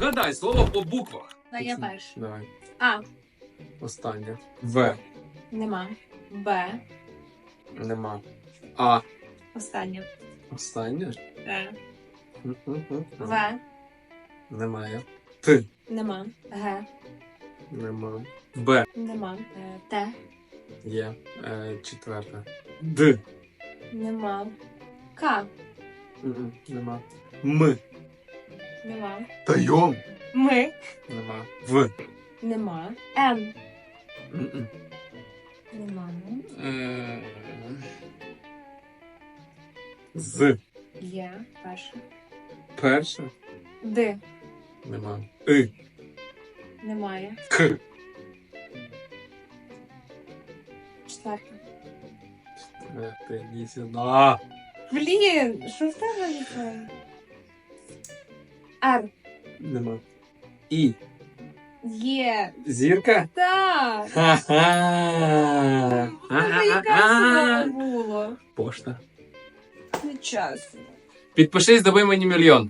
Вгадай слово по буквах. А я перша. Давай. А. Останнє. В. Нема. Б. Нема. А. Останнє. Останнє. Р. М-м-м. В. Немає. Т. Нема. Г. Нема. Б. Нема. Е, Т. Є. Е, четверте. Д. Нема. К. М-м. Нема. М. Нема. Тайом. Ми. Нема. В. Нема. Н. М-м. Нема. Е, З. Є. Перша. Перше. Д. Нема. И. Немає. К. Четверта. Е, Ти йди сюди. Блін, що в тебе нічого? Р. Нема. І. Є. Зірка? Так. Ха-ха. Тебе яка слова було? Пошта. Не чесно. Підпишись, доби мені мільйон.